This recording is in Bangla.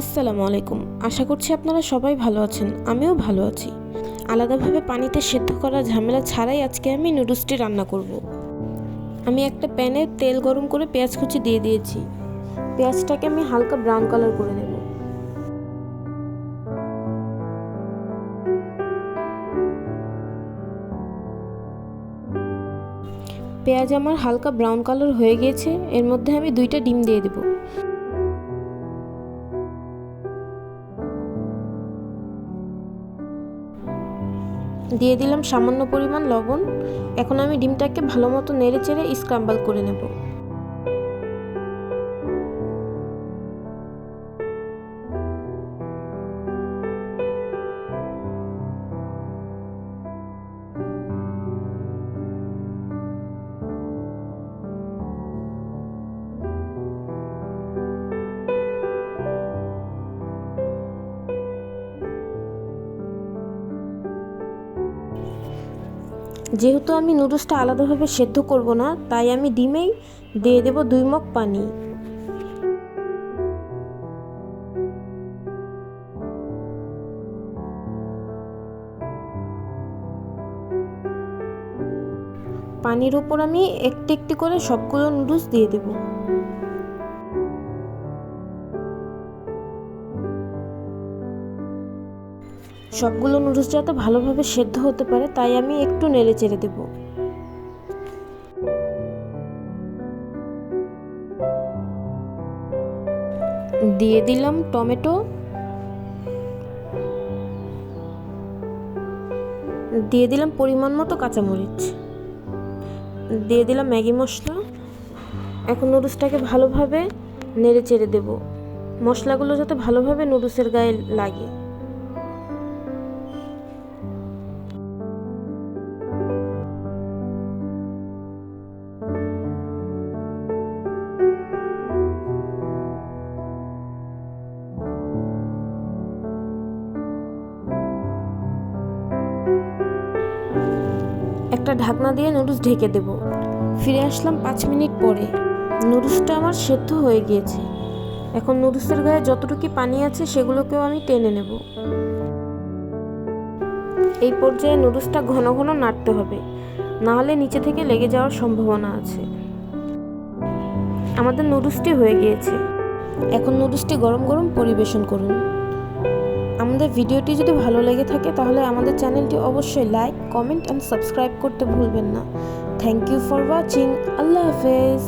আসসালামু আলাইকুম। আশা করছি আপনারা সবাই ভালো আছেন, আমিও ভালো আছি। আলাদাভাবে পানিতে সেদ্ধ করা ঝামেলা ছাড়াই আজকে আমি নুডলসটি রান্না করব। আমি একটা প্যানে তেল গরম করে পেঁয়াজ কুচি দিয়ে দিয়েছি। পেঁয়াজটাকে আমি হালকা ব্রাউন কালার করে নেব। পেঁয়াজ আমার হালকা ব্রাউন কালার হয়ে গিয়েছে, এর মধ্যে আমি দুইটা ডিম দিয়ে দেবো। দিয়ে দিলাম সামান্য পরিমাণ লবণ। এখন আমি ডিমটাকে ভালো মতো নেড়ে চেড়ে স্ক্রাম্বল করে নেব। যেহেতু আমি নুডলসটা আলাদাভাবে সেদ্ধ করব না, তাই আমি ডিমেই দিয়ে দেব দুই মগ পানি। পানির উপর আমি একটি একটি করে সবগুলো নুডলস দিয়ে দেবো। সবগুলো নুডলস যাতে ভালোভাবে সেদ্ধ হতে পারে, তাই আমি একটু নেড়ে চেড়ে দেব। দিয়ে দিলাম টমেটো। দিয়ে দিলাম পরিমাণ মতো কাঁচামরিচ। দিয়ে দিলাম ম্যাগি মশলা। এখন নুডলসটাকে ভালোভাবে নেড়ে চেড়ে দেব। মশলাগুলো যাতে ভালোভাবে নুডলসের গায়ে লাগে। একটা ঢাকনা দিয়ে নুডলস ঢেকে দেব। ফিরে আসলাম পাঁচ মিনিট পরে। নুডলসটা আমার সেদ্ধ হয়ে গিয়েছে। এখন নুডলসের গায়ে যতটুকু পানি আছে সেগুলোকেও আমি টেনে নেব। এই পর্যায়ে নুডলসটা ঘন ঘন নাড়তে হবে। না হলে নিচে থেকে লেগে যাওয়ার সম্ভাবনা আছে। আমাদের নুডলসটি হয়ে গিয়েছে। এখন নুডলসটি গরম গরম পরিবেশন করুন। আমাদের ভিডিওটি যদি ভালো লেগে থাকে তাহলে আমাদের চ্যানেলটি অবশ্যই লাইক কমেন্ট অ্যান্ড সাবস্ক্রাইব করতে ভুলবেন না। থ্যাংক ইউ ফর ওয়াচিং আল্লাহ হাফেজ।